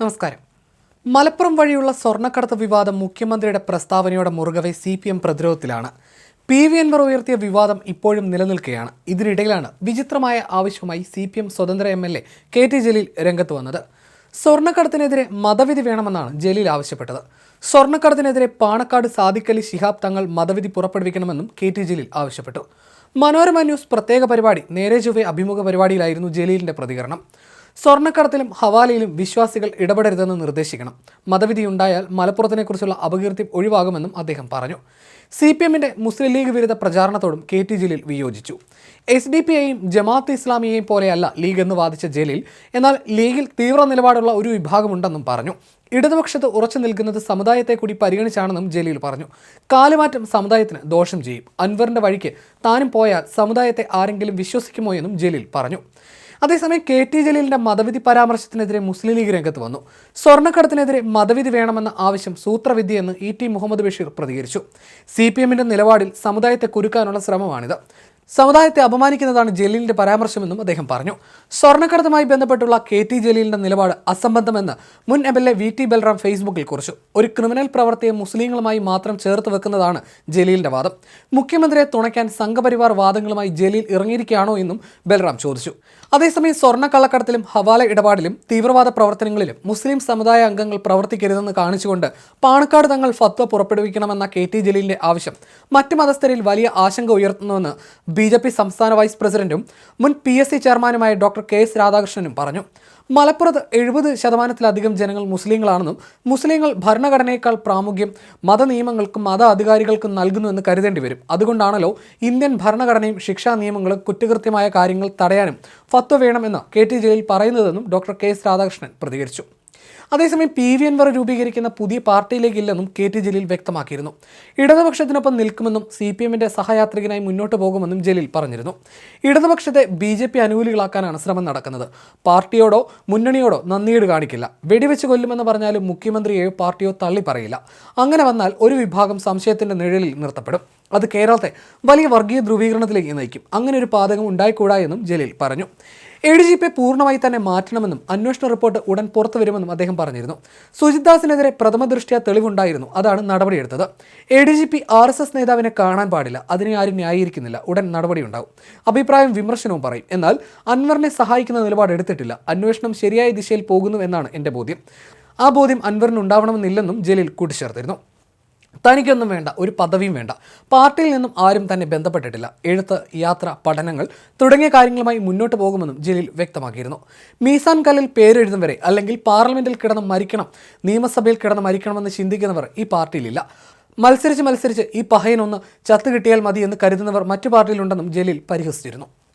നമസ്കാരം. മലപ്പുറം വഴിയുള്ള സ്വർണക്കടത്ത് വിവാദം മുഖ്യമന്ത്രിയുടെ പ്രസ്താവനയോടെ മുറുകവെ സി പി എം പ്രതിരോധത്തിലാണ്. പി വി അൻവർ ഉയർത്തിയ വിവാദം ഇപ്പോഴും നിലനിൽക്കുകയാണ്. ഇതിനിടയിലാണ് വിചിത്രമായ ആവശ്യമായി സി പി എം സ്വതന്ത്ര M L A K T Jaleel രംഗത്ത് വന്നത്. സ്വർണക്കടത്തിനെതിരെ മതവിധി വേണമെന്നാണ് ജലീൽ ആവശ്യപ്പെട്ടത്. സ്വർണക്കടത്തിനെതിരെ പാണക്കാട് സാദിഖലി ശിഹാബ് തങ്ങൾ മതവിധി പുറപ്പെടുവിക്കണമെന്നും കെ ടി ജലീൽ ആവശ്യപ്പെട്ടു. മനോരമ ന്യൂസ് പ്രത്യേക പരിപാടി നേരെ ചൊവ്വെ അഭിമുഖ പരിപാടിയിലായിരുന്നു ജലീലിന്റെ പ്രതികരണം. സ്വർണക്കടത്തിലും ഹവാലയിലും വിശ്വാസികൾ ഇടപെടരുതെന്ന് നിർദ്ദേശിക്കണം. മതവിധി ഉണ്ടായാൽ മലപ്പുറത്തിനെക്കുറിച്ചുള്ള അപകീർത്തി ഒഴിവാകുമെന്നും അദ്ദേഹം പറഞ്ഞു. സി പി എമ്മിന്റെ മുസ്ലിം ലീഗ് വിരുദ്ധ പ്രചാരണത്തോടും കെ ടി ജലീൽ വിയോജിച്ചു. എസ് ഡി പി ഐയും ജമാഅത്ത് ഇസ്ലാമിയെയും പോലെയല്ല ലീഗ് എന്ന് വാദിച്ച ജലീൽ എന്നാൽ ലീഗിൽ തീവ്ര നിലപാടുള്ള ഒരു വിഭാഗമുണ്ടെന്നും പറഞ്ഞു. ഇടതുപക്ഷത്ത് ഉറച്ചു നിൽക്കുന്നത് സമുദായത്തെ കൂടി പരിഗണിച്ചാണെന്നും ജലീൽ പറഞ്ഞു. കാലുമാറ്റം സമുദായത്തിന് ദോഷം ചെയ്യും. അൻവറിന്റെ വഴിക്ക് താനും പോയാൽ സമുദായത്തെ ആരെങ്കിലും വിശ്വസിക്കുമോ എന്നും ജലീൽ പറഞ്ഞു. അതേസമയം കെ ടി ജലീലിന്റെ മതവിധി പരാമർശത്തിനെതിരെ മുസ്ലിം ലീഗ് രംഗത്ത് വന്നു. സ്വർണക്കടത്തിനെതിരെ മതവിധി വേണമെന്ന ആവശ്യം സൂത്രവിദ്യയെന്ന് ഇ ടി മുഹമ്മദ് ബഷീർ പ്രതികരിച്ചു. സി പി എമ്മിന്റെ നിലപാടിൽ സമുദായത്തെ കുരുക്കാനുള്ള ശ്രമമാണിത്. സമുദായത്തെ അപമാനിക്കുന്നതാണ് ജലീലിന്റെ പരാമർശമെന്നും അദ്ദേഹം പറഞ്ഞു. സ്വർണക്കടത്തുമായി ബന്ധപ്പെട്ടുള്ള കെ ടി ജലീലിന്റെ നിലപാട് അസംബന്ധമെന്ന് മുൻ M L A V T Balram ഫേസ്ബുക്കിൽ കുറിച്ചു. ഒരു ക്രിമിനൽ പ്രവർത്തിയെ മുസ്ലിങ്ങളുമായി മാത്രം ചേർത്ത് വെക്കുന്നതാണ് ജലീലിന്റെ വാദം. മുഖ്യമന്ത്രിയെ തുണയ്ക്കാൻ സംഘപരിവാർ വാദങ്ങളുമായി ജലീൽ ഇറങ്ങിയിരിക്കുകയാണോ എന്നും ബൽറാം ചോദിച്ചു. അതേസമയം സ്വർണക്കള്ളക്കടത്തിലും ഹവാല ഇടപാടിലും തീവ്രവാദ പ്രവർത്തനങ്ങളിലും മുസ്ലിം സമുദായ അംഗങ്ങൾ പ്രവർത്തിക്കരുതെന്ന് കാണിച്ചുകൊണ്ട് പാണക്കാട് തങ്ങൾ ഫത്വ പുറപ്പെടുവിക്കണമെന്ന കെ ടി ജലീലിന്റെ ആവശ്യം മറ്റ് മതസ്ഥരിൽ വലിയ ആശങ്ക ഉയർത്തുന്നുവെന്ന് ബി ജെ പി സംസ്ഥാന വൈസ് പ്രസിഡന്റും മുൻ പി എസ് സി ചെയർമാനുമായ ഡോക്ടർ കെ എസ് രാധാകൃഷ്ണനും പറഞ്ഞു. മലപ്പുറത്ത് എഴുപത് ശതമാനത്തിലധികം ജനങ്ങൾ മുസ്ലിങ്ങളാണെന്നും മുസ്ലിങ്ങൾ ഭരണഘടനയേക്കാൾ പ്രാമുഖ്യം മതനിയമങ്ങൾക്കും മത അധികാരികൾക്കും നൽകുന്നുവെന്ന് കരുതേണ്ടി വരും. അതുകൊണ്ടാണല്ലോ ഇന്ത്യൻ ഭരണഘടനയും ശിക്ഷാ നിയമങ്ങളും കുറ്റകൃത്യമായ കാര്യങ്ങൾ തടയാനും ഫത്വ വേണമെന്ന് കെ ടി ജലീൽ പറയുന്നതെന്നും ഡോക്ടർ കെ എസ് രാധാകൃഷ്ണൻ പ്രതികരിച്ചു. അതേസമയം പി വി അൻവർ രൂപീകരിക്കുന്ന പുതിയ പാർട്ടിയിലേക്കില്ലെന്നും കെ ടി ജലീൽ വ്യക്തമാക്കിയിരുന്നു. ഇടതുപക്ഷത്തിനൊപ്പം നിൽക്കുമെന്നും സി പി എമ്മിന്റെ സഹയാത്രികനായി മുന്നോട്ട് പോകുമെന്നും ജലീൽ പറഞ്ഞിരുന്നു. ഇടതുപക്ഷത്തെ ബി ജെ പി അനുകൂലികളാക്കാനാണ് ശ്രമം നടക്കുന്നത്. പാർട്ടിയോടോ മുന്നണിയോടോ നന്ദിയേട് കാണിക്കില്ല. വെടിവെച്ച് കൊല്ലുമെന്ന് പറഞ്ഞാലും മുഖ്യമന്ത്രിയെയോ പാർട്ടിയോ തള്ളി പറയില്ല അങ്ങനെ വന്നാൽ ഒരു വിഭാഗം സംശയത്തിന്റെ നിഴലിൽ നിർത്തപ്പെടും. അത് കേരളത്തെ വലിയ വർഗീയ ധ്രുവീകരണത്തിലേക്ക് നയിക്കും. അങ്ങനെ ഒരു പാതകം ഉണ്ടായിക്കൂടാ എന്നും ജലീൽ പറഞ്ഞു. എ ഡി ജി പി പൂർണമായി തന്നെ മാറ്റണമെന്നും അന്വേഷണ റിപ്പോർട്ട് ഉടൻ പുറത്തു വരുമെന്നും അദ്ദേഹം പറഞ്ഞിരുന്നു. സുജിത് ദാസിനെതിരെ പ്രഥമ ദൃഷ്ട്യാ തെളിവുണ്ടായിരുന്നു. അതാണ് നടപടിയെടുത്തത്. A D G P R S S നേതാവിനെ കാണാൻ പാടില്ല. അതിനെ ആരും ന്യായീകരിക്കുന്നില്ല. ഉടൻ നടപടിയുണ്ടാവും. അഭിപ്രായം വിമർശനവും പറയും. എന്നാൽ അൻവറിനെ സഹായിക്കുന്ന നിലപാട് എടുത്തിട്ടില്ല. അന്വേഷണം ശരിയായ ദിശയിൽ പോകുന്നു എന്നാണ് എന്റെ ബോധ്യം. ആ ബോധ്യം അൻവറിന് ഉണ്ടാവണമെന്നില്ലെന്നും ജലീൽ കൂട്ടിച്ചേർത്തിരുന്നു. തനിക്കൊന്നും വേണ്ട ഒരു പദവിയും വേണ്ട. പാർട്ടിയിൽ നിന്നും ആരും തന്നെ ബന്ധപ്പെട്ടിട്ടില്ല. എഴുത്ത് യാത്ര പഠനങ്ങൾ തുടങ്ങിയ കാര്യങ്ങളുമായി മുന്നോട്ട് പോകുമെന്നും ജലീൽ വ്യക്തമാക്കിയിരുന്നു. മീസാൻ കല്ലിൽ പേരെഴുതും വരെ അല്ലെങ്കിൽ പാർലമെന്റിൽ കിടന്ന് മരിക്കണം നിയമസഭയിൽ കിടന്ന് മരിക്കണമെന്ന് ചിന്തിക്കുന്നവർ ഈ പാർട്ടിയിലില്ല. മത്സരിച്ച് മത്സരിച്ച് ഈ പഹയനൊന്ന് ചത്തു കിട്ടിയാൽ മതി എന്ന് കരുതുന്നവർ മറ്റു പാർട്ടിയിലുണ്ടെന്നും ജലീൽ പരിഹസിച്ചിരുന്നു.